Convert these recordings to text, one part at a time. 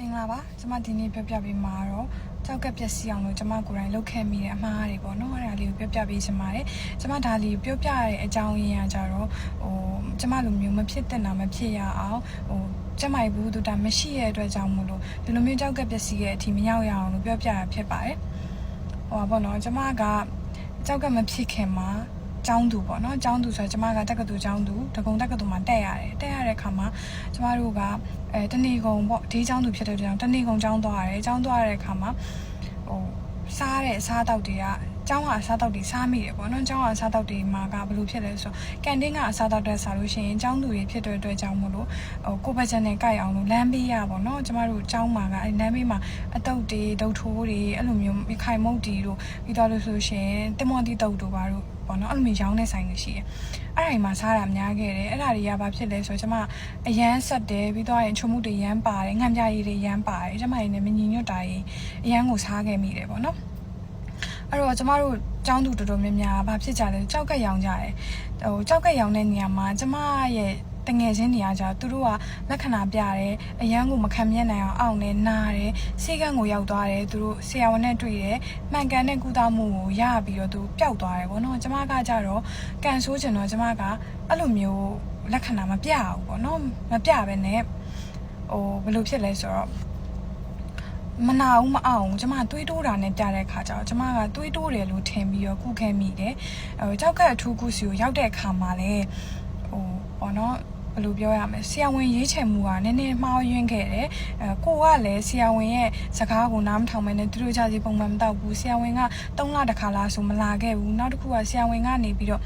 မင်္ဂလာပါကျမဒီနေ့ပြောပြပေးမှာတော့ကြောက်ကက်ပျက်စီးအောင်လို့ကျမကိုယ်တိုင်လုပ်ခဲ့မိတဲ့အမှားတွေပေါ့နော်အဲ့ဒါလေးကိုပြောပြပေးချင်ပါတယ်ကျမဒါလေးကိုပြောပြရတဲ့အကြောင်းရင်းကကြတော့ဟိုကျမလိုမျိုးမဖြစ်တဲ့နာမဖြစ်ရအောင်ဟိုကျမရဲ့ဘူးတူတာမရှိရဲ့အတွက်ကြောင့်မို့လို့ဒီလိုမျိုးကြောက်ကက်ပျက်စီးရဲ့အထီမရောက်ရအောင်လို့ပြောပြရဖြစ်ပါတယ်ဟိုပါပေါ့နော်ကျမကကြောက်ကက်မဖြစ်ခင်မှာ ကျောင်းသူပေါ့နော်ကျောင်းသူဆိုတော့ကျမကတက္ကသိုလ်ကျောင်းသူဒဂုံတက္ကသိုလ်မှာတက်ရတယ်တက်ရတဲ့အခါမှာကျမတို့ကအဲတဏီကုံပေါ့ဒီကျောင်းသူဖြစ်တဲ့ကြောင့်တဏီကုံကျောင်းသွားရတယ်ကျောင်းသွားရတဲ့အခါမှာဟိုစားတဲ့အစားတောက်တွေက ကျောင်းကအစားတောက်တွေစားမိတယ်ပေါ့နော်ကျောင်းကအစားတောက်တွေမှာကဘယ်လိုဖြစ်လဲဆိုတော့ကန်တင်းကအစားတောက်တဲ့စားလို့ရှိရင်ကျောင်းသူတွေဖြစ်တဲ့အတွက်ကြောင့်မို့လို့ဟိုကိုယ့်ဘက်ချက်နဲ့ကြိုက်အောင်လို့လမ်းပေးရပေါ့နော်ကျမတို့ကျောင်းမှာကအဲလမ်းပေးမှာအတုပ်တွေဒုတ်ထိုးတွေအဲ့လိုမျိုးခိုင်မုတ်တီတို့ပြီးတော့လို့ဆိုရှင်တင်မော်တီတုပ်တို့ပါတို့ပေါ့နော်အဲ့လိုမျိုးရောင်းတဲ့ဆိုင်တွေရှိတယ်အဲ့ဒါတွေမှာစားတာများခဲ့တယ်အဲ့ဒါတွေကဘာဖြစ်လဲဆိုတော့ကျမအရန်ဆက်တယ်ပြီးတော့ရင်ချုံမှုတွေရမ်းပါတယ်ငံပြရည်တွေရမ်းပါတယ်ကျမရည်နဲ့မညီညွတ်တာကြီးအရန်ကိုစားခဲ့မိတယ်ပေါ့နော် အဲ့တော့ကျမတို့ကျောင်းသူတော်တော်များများဘာဖြစ်ကြလဲကြောက်ကက်ရောင်ကြတယ်ဟိုကြောက်ကက်ရောင်တဲ့နေရာမှာကျမရဲ့တငယ်ချင်းနေရာကြသူတို့ကလက္ခဏာပြတယ်အရန်ကိုမခံမြင်နိုင်အောင်အောင့်နေနားတယ်စေကန်းကိုရောက်သွားတယ်သူတို့ဆရာဝန်နဲ့တွေ့တယ်မှန်ကန်တဲ့ကုသမှုကိုရပြီးတော့သူပျောက်သွားတယ်ပေါ့နော်ကျမကကြတော့ကန်ဆိုးချင်တော့ကျမကအဲ့လိုမျိုးလက္ခဏာမပြဘူးပေါ့နော်မပြဘဲနဲ့ဟိုဘယ်လိုဖြစ်လဲဆိုတော့ မနာဘူးမအောင်ဘူးကျမသွေးတိုးတာနဲ့ပြတဲ့ခါကျတော့ကျမကသွေးတိုးတယ်လို့ထင်ပြီးတော့ကုခဲမိတယ်ဟိုကြောက်ကက်အထူးကုစီကိုရောက်တဲ့အခါမှာလည်းဟိုပေါ့နော်ဘယ်လိုပြောရမလဲဆရာဝန်ရေးချယ်မှုကနည်းနည်းမှားယွင်းခဲ့တယ်အဲကိုကလည်းဆရာဝန်ရဲ့စကားကိုနားမထောင်မဲနဲ့သူတို့ကြစီပုံမှန်မတော့ဘူးဆရာဝန်က၃လတစ်ခါလားဆိုမလာခဲ့ဘူးနောက်တစ်ခုကဆရာဝန်ကနေပြီးတော့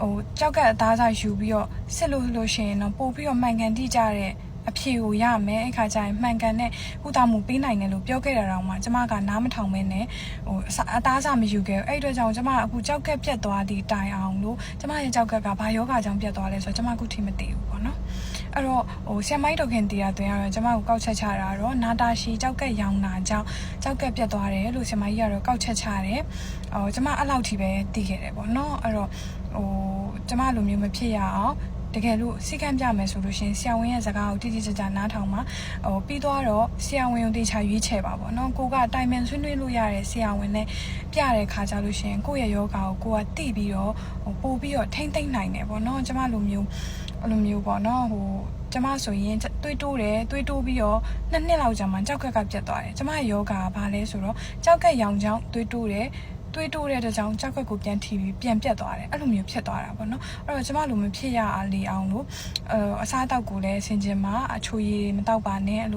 ဟိုကြောက်ကအသားစားယူပြီးတော့စစ်လို့လို့ရှိရင်တော့ပို့ပြီးတော့မှန်ကန်တိကြတဲ့ အဖြေကိုရမယ်အဲ့ခါကျရင်မှန်ကန်တဲ့ကုသမှုပေးနိုင်တယ်လို့ပြောခဲ့တာတော့မှကျမကနားမထောင်မဲနဲ့ဟိုအသားစားမယူခဲ့ဘူးအဲ့အတွက်ကြောင့်ကျမအခုကြောက်ကက်ပြတ်သွားသည့်တိုင်အောင်လို့ကျမရဲ့ကြောက်ကက်ကဘာယောဂကြောင့်ပြတ်သွားလဲဆိုတော့ကျမအခုထိမသိဘူးပေါ့နော်အဲ့တော့ဟိုဆီယမိုက်တော်ခင်တရားသွင်းရတော့ကျမကိုကောက်ချက်ချတာတော့နာတာရှီကြောက်ကက်ရောင်တာကြောင့်ကြောက်ကက်ပြတ်သွားတယ်လို့ဆီယမိုက်ကြီးကတော့ကောက်ချက်ချတယ်ဟိုကျမအဲ့လောက်ထိပဲသိခဲ့တယ်ပေါ့နော်အဲ့တော့ဟိုကျမလိုမျိုးမဖြစ်ရအောင်တ ကယ်လို့စိတ်ကမ်းပြမယ်ဆိုလို့ရှင်ဆရာဝန်ရဲ့စကားကိုတိတိကျကျနားထောင်ပါဟိုပြီးတော့တော့ဆရာဝန်ကိုတေချာရွေးချယ်ပါပေါ့နော်ကိုကတိုင်ပင်ဆွေးနွေးလို့ရတဲ့ဆရာဝန်နဲ့ပြတဲ့ခါကြလို့ရှင်ကိုယ့်ရဲ့ယောဂါကိုကိုကတိပြီးတော့ဟိုပို့ပြီးတော့ထိမ့်သိမ့်နိုင်တယ်ပေါ့နော်ကျမလိုမျိုးအဲ့လိုမျိုးပေါ့နော်ဟိုကျမဆိုရင်တွေးတိုးတယ်တွေးတိုးပြီးတော့နှစ်နှစ်လောက်ကြာမှကြောက်ကက်ကပြတ်သွားတယ်ကျမရဲ့ယောဂါကဘာလဲဆိုတော့ကြောက်ကက်ရောင်ချောင်းတွေးတိုးတယ် တွေးတိုးတဲ့တကြောင်ကြောက်ကက်ကိုပြန်ထိပြီးပြန်ပြတ်သွားတယ်အဲ့လိုမျိုးဖြစ်သွားတာပေါ့နော်အဲ့တော့ကျမလိုမဖြစ်ရအားလေအောင်လို့အဲအစားအသောက်ကိုလည်းဆင်ခြင်မှာအချိုရည်မတောက်ပါနဲ့အဲ့လို